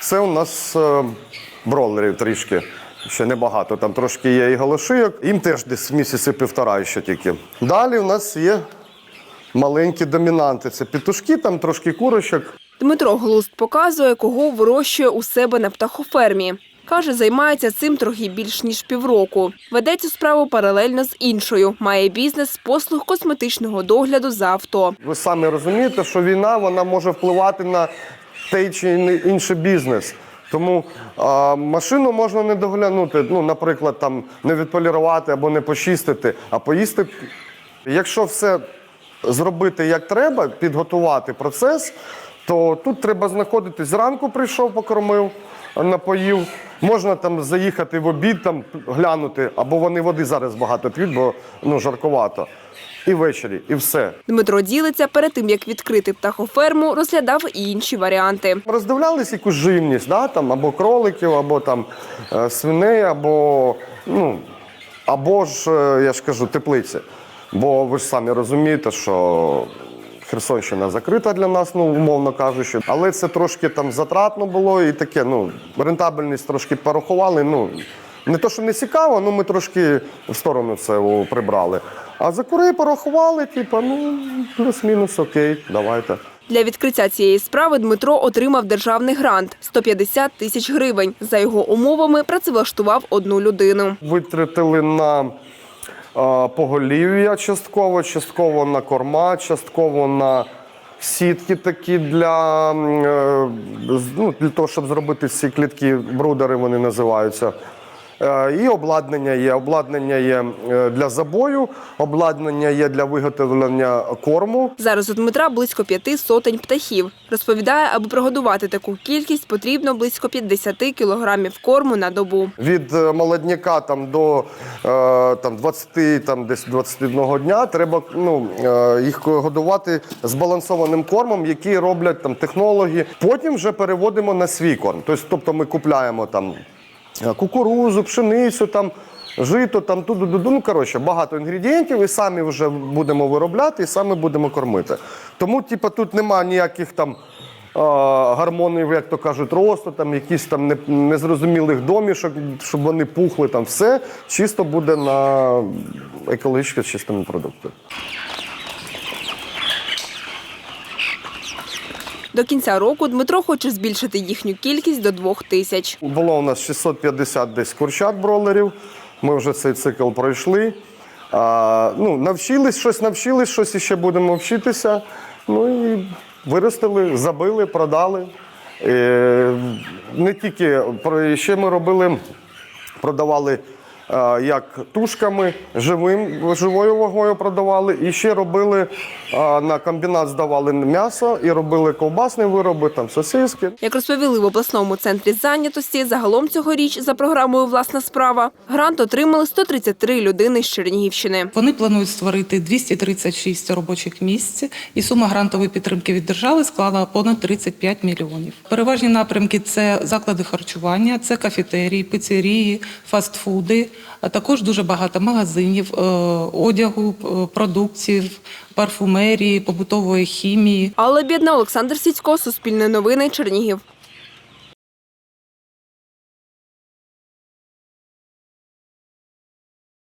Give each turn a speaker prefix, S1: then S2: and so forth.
S1: Це у нас е, бролерів трішки. Ще небагато. Там трошки є і голошийок. Їм теж десь місяці півтора ще тільки. Далі у нас є маленькі домінанти. Це петушки, там трошки курочок.
S2: Дмитро Глуст показує, кого вирощує у себе на птахофермі. Каже, займається цим трохи більш ніж півроку. Веде цю справу паралельно з іншою. Має бізнес з послуг косметичного догляду за авто.
S1: Ви самі розумієте, що війна вона може впливати на той чи інший бізнес. Тому а, машину можна не доглянути, ну, наприклад, там не відполірувати або не почистити, а поїсти. Якщо все зробити як треба, підготувати процес, то тут треба знаходитись. Зранку прийшов, покормив, напоїв. Можна там заїхати в обід, там глянути, або вони води зараз багато п'ють, бо ну, жарковато. І ввечері, і все.
S2: Дмитро ділиться перед тим, як відкрити птахоферму, розглядав і інші варіанти.
S1: Роздивлялись якусь живність, да? там, або кроликів, або там, е, свиней, або, ну, або ж, е, я ж кажу, теплиці. Бо ви ж самі розумієте, що Херсонщина закрита для нас, ну, умовно кажучи. Але це трошки там затратно було і таке, ну, рентабельність трошки порахували. Ну, не то, що не цікаво, ну ми трошки в сторону це прибрали. А за кури порахували, типу, ну, плюс-мінус окей, давайте.
S2: Для відкриття цієї справи Дмитро отримав державний грант – 150 тисяч гривень. За його умовами працевлаштував одну людину.
S1: Витратили на поголів'я частково, частково на корма, частково на сітки такі для, е, ну, для того, щоб зробити ці клітки, брудери вони називаються. Е, І обладнання є. Обладнання є е, для забою, обладнання є для виготовлення корму.
S2: Зараз у Дмитра близько п'яти сотень птахів. Розповідає, аби прогодувати таку кількість, потрібно близько 50 кілограмів корму на добу.
S1: Від е, молодняка там до там 20, там десь 21 дня треба ну, їх годувати збалансованим кормом, який роблять там технологи. Потім вже переводимо на свій корм. Тобто, тобто ми купляємо там кукурузу, пшеницю, там. Жито, там туди, туди, ну коротше, багато інгредієнтів, і самі вже будемо виробляти, і самі будемо кормити. Тому, типу, тут немає ніяких там а, гормонів, як то кажуть, росту, там якісь там незрозумілих домішок, щоб вони пухли, там все чисто буде на екологічно чистому продукту.
S2: До кінця року Дмитро хоче збільшити їхню кількість до двох тисяч.
S1: Було у нас 650 десь курчат бролерів. Ми вже цей цикл пройшли. А, ну, навчились щось, навчились, щось іще будемо вчитися. Ну і виростили, забили, продали. Е, не тільки ще ми робили, продавали як тушками, живим, живою вагою продавали. І ще робили е, на комбінат здавали м'ясо і робили ковбасні вироби, там сосиски.
S2: Як розповіли в обласному центрі зайнятості, загалом цьогоріч за програмою Власна справа грант отримали 133 людини з Чернігівщини.
S3: Вони планують створити 236 робочих місць, і сума грантової підтримки від держави склала понад 35 мільйонів. Переважні напрямки це заклади харчування, це кафетерії, пицерії, фастфуди, а також дуже багато магазинів, е, одягу, е, продуктів, парфумерії, побутової хімії.
S2: Алла Бідна, Олександр Сіцько, Суспільне новини, Чернігів.